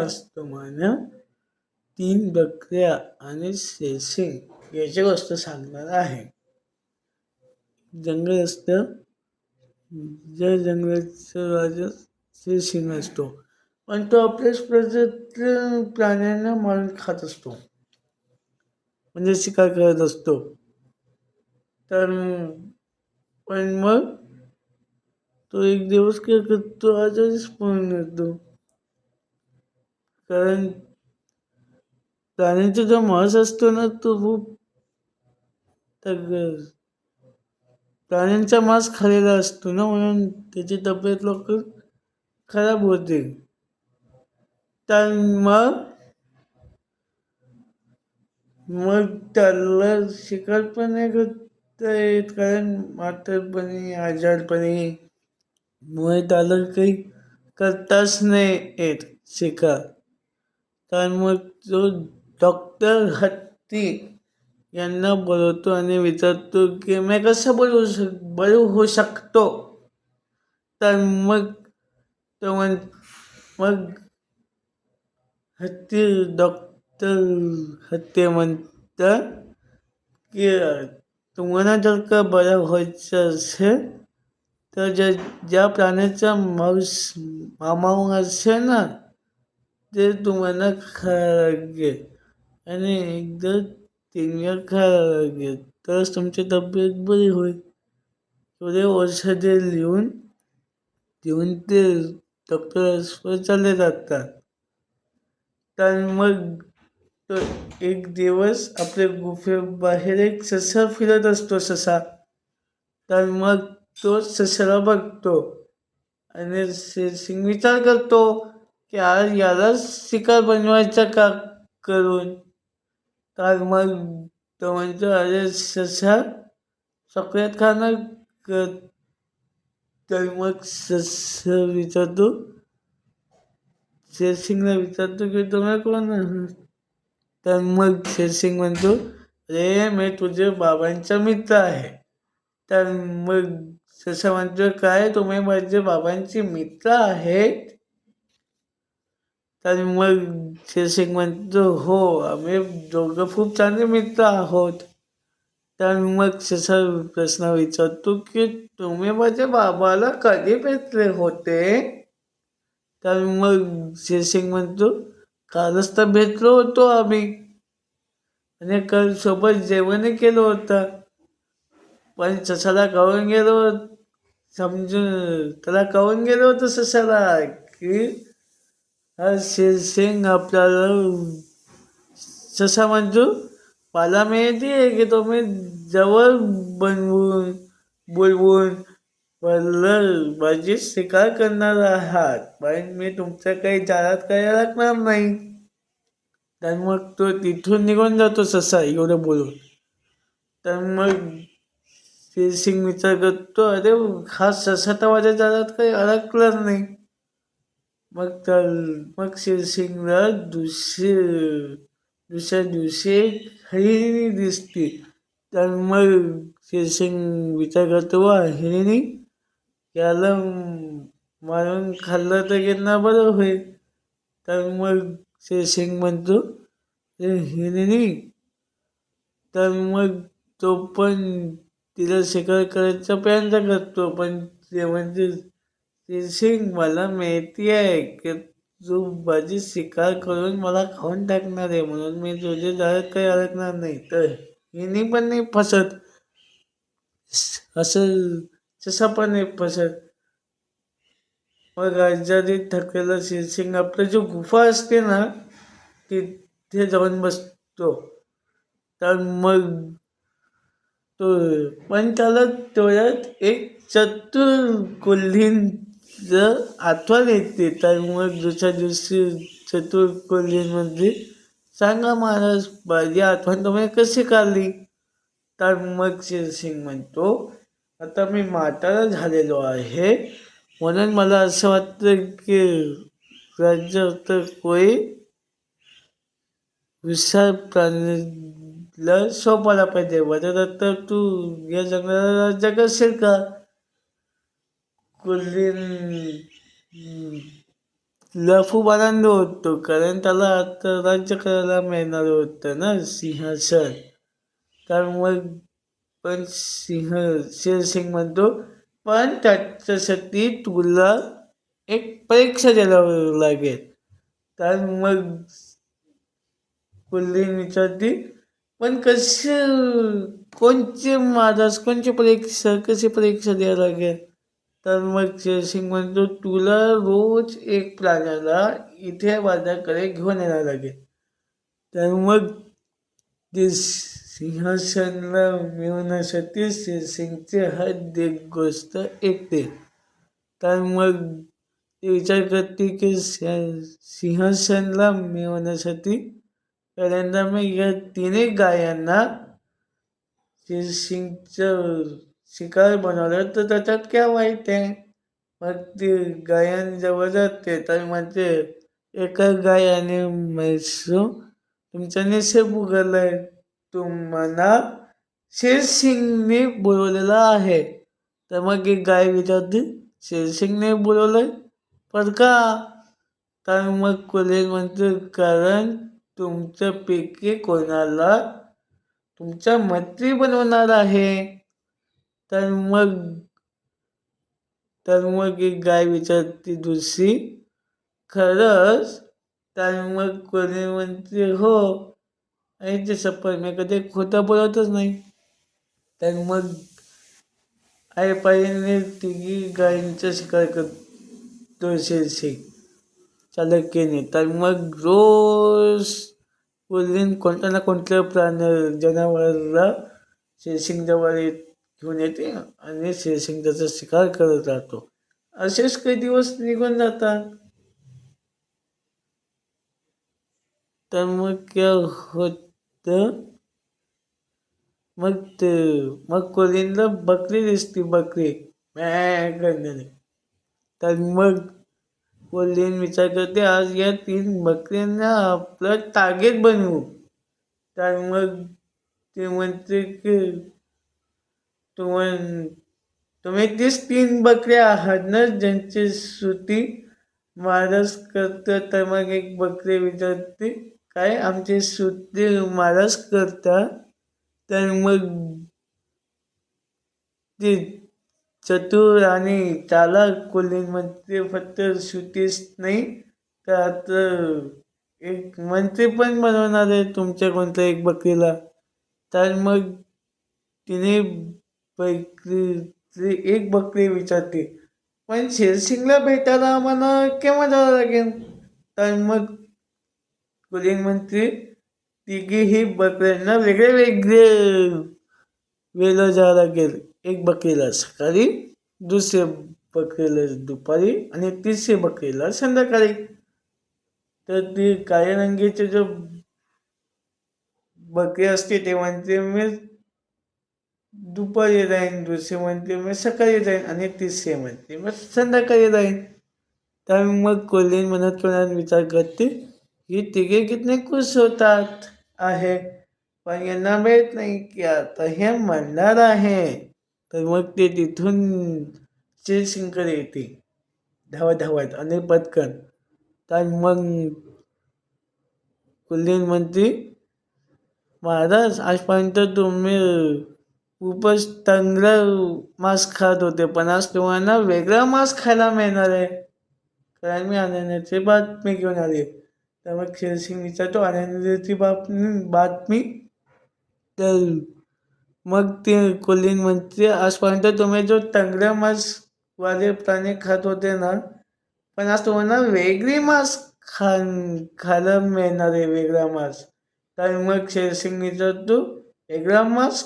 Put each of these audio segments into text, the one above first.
असतो तीन बकऱ्या आणि शेरसिंग याची गोष्ट सांगणार आहे. जंगल असतं. ज्या जंगलाचा राजा शेसिंग असतो. पण तो आपल्याच प्रजातील प्राण्यांना मारून खात असतो. म्हणजे शिकार करत असतो. तर पण मग तो एक दिवस काय करतो? आजारीच पळून येतो कारण प्राण्यांचा जो मांस असतो ना तो खूप प्राण्यांचा मांस खालेला असतो ना म्हणून त्याची तब्येत लवकर खराब होते. तर मग मग त्याला शिकार पण नाही करता येत कारण म्हातारपणी आजारपणी मुळे त्याला काही करताच नाही येत शिकार. तर मग तो डॉक्टर हत्ती यांना बोलवतो आणि विचारतो की मी कसं बोलू शक बरं होऊ शकतो? तर मग तो म्हण मग हत्ती डॉक्टर हत्ती म्हणतात की तुम्हाला जर का बरं व्हायचं असेल तर ज्या ज्या प्राण्याचा मांस मामांग असेल ना ते तुम्हाला खायला लागेल आणि एकदा तीन खायला लागेल तरच तुमची तब्येत बरी होईल. थोडे औषधे लिहून देऊन ते डॉक्टर चालले जातात. तर मग तो एक दिवस आपल्या गुफेबाहेर एक ससा फिरत असतो ससा. तर मग तो ससरा बघतो. आणि सिंग विचार करतो की आज याला शिकार बनवायचा का करून? तर मग तो म्हणतो अरे ससा सगळ्यात खाणार क तर मग सस विचारतो शेरसिंगला विचारतो की तुम्ही कोण तर मग शेरसिंग म्हणतो अरे मी तुझे बाबांचा मित्र आहे. तर मग ससा म्हणतो काय तुम्ही माझे बाबांचे मित्र आहेत? तर मग शिरसिंग म्हणतो हो आम्ही दोघं खूप चांगले मित्र आहोत. तर मग ससा प्रश्न विचारतो की तुम्ही माझ्या बाबाला कधी भेटले होते? तर मग शिरसिंग म्हणतो कालच तर भेटलो होतो आम्ही. आणि काल सोबत जेवणही केलं होतं. पण ससाला कळून गेलो समजून त्याला कळून गेलो होतं ससाला की हा शेरसिंग आपल्याला ससा म्हणतो मला माहिती आहे की तुम्ही जवळ बनवून बोलवून मला माझी म्हणजे शिकार करणार आहात पण मी तुमच्या काही जाळात करायला लागणार नाही. तर मग तो तिथून निघून जातो ससा एवढं बोलून. तर मग शिरसिंग विचार करतो अरे हा ससा तर माझ्या जाळात काही अडकलाच नाही. मग तर मग शिवसिंगला दुसरे दुसऱ्या दिवशी हरिणी दिसते. तर मग शिवसिंग विचार करतो वा हिरिणी? याला मारून खाल्लं तर यांना बरं होईल. तर मग शिवसिंग म्हणतो हिरिणी? तर मग तो पण तिला शिकार करायचा प्रयत्न करतो पण ते म्हणजे शेरसिंग मला माहिती आहे की तू माझी शिकार करून मला खाऊन टाकणार आहे म्हणून मी तुझे जाळ्यात काही अडकणार नाही. तर हिने पण नाही फसत. असं तसं पण नाही फसत. मग राज्याने थकलेला शिरसिंग आपलं जो गुफा असते ना तिथे जाऊन बसतो. तर मग तो पण त्याला डोळ्यात एक चतुर जर आठवण येते तर मग दुसऱ्या दिवशी चतुर्कोलीमध्ये सांगा महाराज माझी आठवण तुम्ही कशी काढली? तर मग शिरसिंग म्हणतो आता मी म्हातारा झालेलो आहे. म्हणून मला असं वाटतं की राज्य तर कोई विशाल प्राणीला सोपायला पाहिजे. बरं तर तू या जंगलाला राज्य का? कुलीन ला खूप आनंद होतो. कारण त्याला आता राज्य करायला मिळणार होतं ना सिंहासन. तर मग पण सिंह शेरसिंग म्हणतो पण त्याच्यासाठी तुला एक परीक्षा द्यायला लागेल. तर मग कुल्लीन विचारते पण कसे कोणचे महाराज कोणची परीक्षा कशी परीक्षा द्यायला लागेल? तर मग शेरसिंग म्हणतो तुला रोज एक प्राण्याला इथे माझ्याकडे घेऊन यायला लागेल. तर मग ते सिंहासनला मिळवण्यासाठी शेरसिंगचे हात एक गोष्ट ऐकते तर मग ते विचार करते की सिंहासनला मिळवण्यासाठी पहिल्यांदा मी या तिन्ही गायांना शेरसिंगचं शिकार बनवलं तर त्याच्यात काय वाईट आहे? मग ती गायांजवळ जाते तर म्हणते एका गायाने म्हैसू तुमचा निषेध उघडलाय. तुम्हाला शेरसिंगने बोलवलेलं आहे. तर मग एक गाय विचारते शेरसिंगने बोलवलंय? पण का? तर मग कोल्हे म्हणते कारण तुमच्यापैकी कोणाला तुमचा मंत्री बनवणार आहे. तर मग तर मग एक गाय विचारते दुसरी खरंच? तर मग कोणी म्हणते हो आणि ते सप्पर मी कधी खोटं बोलवतच नाही. तर मग आई तिघी गायींचा शिकार करतो शेरसिंग चालक्याने तर मग रोज कोल्हीन कोणत्या ना कोणत्या प्राण जनावराला शेरसिंग जवळ येत घेऊन येते आणि शेरसिंग त्याचा शिकार करत राहतो. असेच काही दिवस निघून जातात. तर मग काय होतं? मग ते मग कोलिनला बकरी दिसती बकरी. मॅ करणारी. तर मग कोलिन विचार करते आज या तीन बकऱ्यांना आपलं टार्गेट बनवू. तर मग ते म्हणते की तुम्ही तुम्ही तीच तीन बकऱ्या आहात ना ज्यांची सुटी मारस करतात तर मग एक बकरी विचारते काय आमची सुट्टी मारस करता? तर मग ती चतुर आणि चालाक कोल्हीमध्ये फक्त सुटीच नाही तर आता एक मंत्री पण बनवणार आहे तुमच्या कोणत्या एक बकरीला. तर मग तिने बकरी एक बकरी विचारते. पण शेरसिंगला भेटायला आम्हाला केव्हा जावं लागेल? तर मग कुलीन म्हणते तिघीही बकऱ्यांना वेगळे वेगळे वेळ जावं लागेल. एक बकरीला सकाळी दुसरे बकरीला दुपारी आणि तिसरी बकरीला संध्याकाळी. तर ती काळ्या रंगीचे जो बकरी असते ते म्हणते मी दुपारी जाईन दुसरे म्हणते मग सकाळी जाईन आणि तिसरे म्हणते मग संध्याकाळी जाईन. तर मग कोल्हीन म्हणत कोणाला विचार करते ही तिघे कितने खुश होतात आहे पण यांना माहीत नाही की आता हे म्हणणार आहे. तर मग ते तिथून शिरसिंगकडे येते धावत धावत आणि पटकन. तर मग कुलीन म्हणते महाराज आजपर्यंत तुम्ही खूपच चांगलं मांस खात होते पण आज तुम्हाला वेगळा मांस खायला मिळणार आहे. कारण मी आनंदाची बातमी घेऊन आली तर मग खेळसिंग विचारतो आनंदाची बातमी बातमी तर मग ते कोलीन म्हणते आजपर्यंत तुम्ही जो चांगल्या मांसवाले प्राणी खात होते ना पण आज तुम्हाला वेगळी मांस खा खायला मिळणार आहे वेगळा मांस. तर मग शेरसिंग विचारतो वेगळा मांस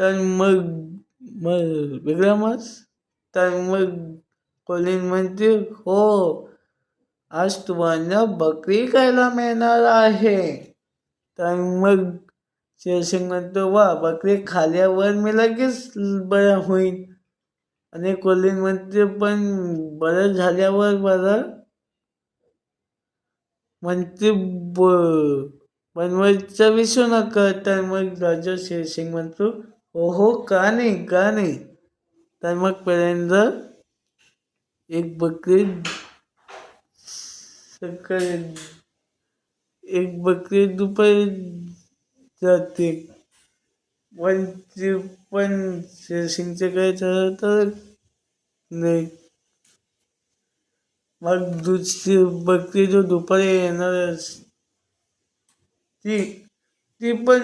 तर मग मग वेगळा तर मग कोलिन म्हणते हो आज तुम्हाला बकरी खायला मिळणार आहे. तर मग शिवसिंग म्हणतो वा बकरी खाल्यावर मी लगेच बरं होईल आणि कोलिन म्हणते पण बरं झाल्यावर बरं. म्हणते ब बनवायचा विसरू नका. तर मग राजा शिवसिंग म्हणतो हो का नाही का नाही? तर मग पहिल्यांदा एक बकरी सकाळी एक बकरी दुपारी जाते. पण ती पण शेरसिंगचे काय झालं तर नाही. मग दुसरी बकरी जो दुपारी येणार अस- ती ती पण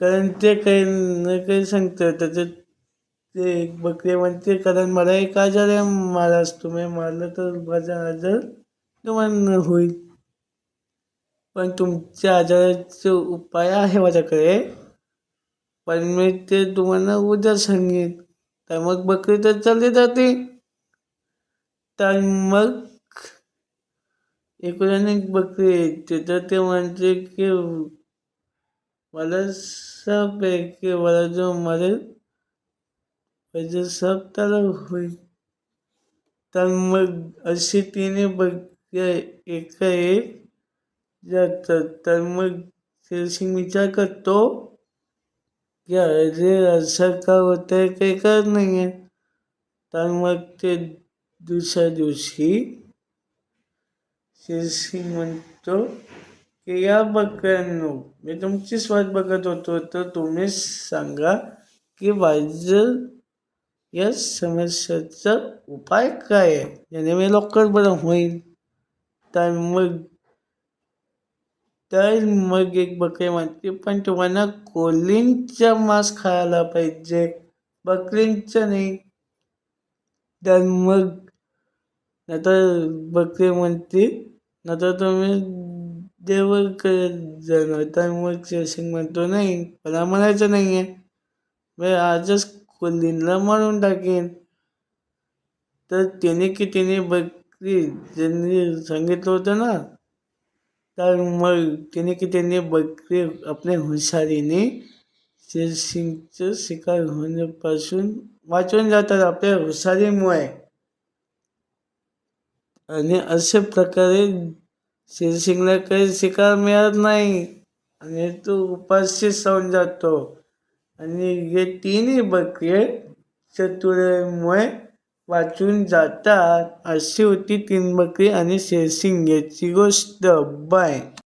कारण ते काही न काही सांगतं त्याच्यात ते एक बकरी म्हणते कारण मला एक आजार आहे महाराज तुम्ही मारलं तर माझा आजार तुम्हाला होईल. पण तुमच्या आजाराचे उपाय आहे माझ्याकडे. पण मी ते तुम्हाला उद्या सांगेन. तर मग बकरी तर चालली जाते. तर मग एकूण एक बकरी येते तर ते म्हणते की मला साप जो मरेल म्हणजे सब त्याला होईल तर मग अशी तिने बघ एका एक जातात तर मग शेरसिंग विचार करतो की अरे असं का होतंय काही करत नाही आहे तर मग ते दुसऱ्या दिवशी शेरसिंग म्हणतो की या बकऱ्यांनो मी तुमचीच वाट बघत होतो तर तुम्हीच सांगा की वायजर या समस्याचा उपाय काय आहे? याने मी लवकर बरं होईल. तर मग तर मग एक बकरी म्हणते पण तुम्हाला कोलिनचा मांस खायला पाहिजे. बकरींचं नाही. तर मग नंतर बकरी म्हणते नंतर तुम्ही देवर करत जाणार तर मग शेरसिंग म्हणतो नाही मला म्हणायचं नाही आहे मी आजच कोल्हींना मारून टाकेन. तर त्याने की त्याने बकरी ज्यांनी सांगितलं होतं ना तर मग त्याने की त्यांनी बकरी आपल्या हुशारीने शेरसिंगचं शिकार होण्यापासून वाचून जातात आपल्या हुशारीमुळे. आणि अशा प्रकारे शेरसिंगला काही शिकार मिळत नाही. आणि तो उपाशी जाऊन जातो. आणि हे तिन्ही बकरे चतुराईमुळे वाचून जातात. अशी होती तीन बकरी आणि शेरसिंग याची गोष्ट. बाय.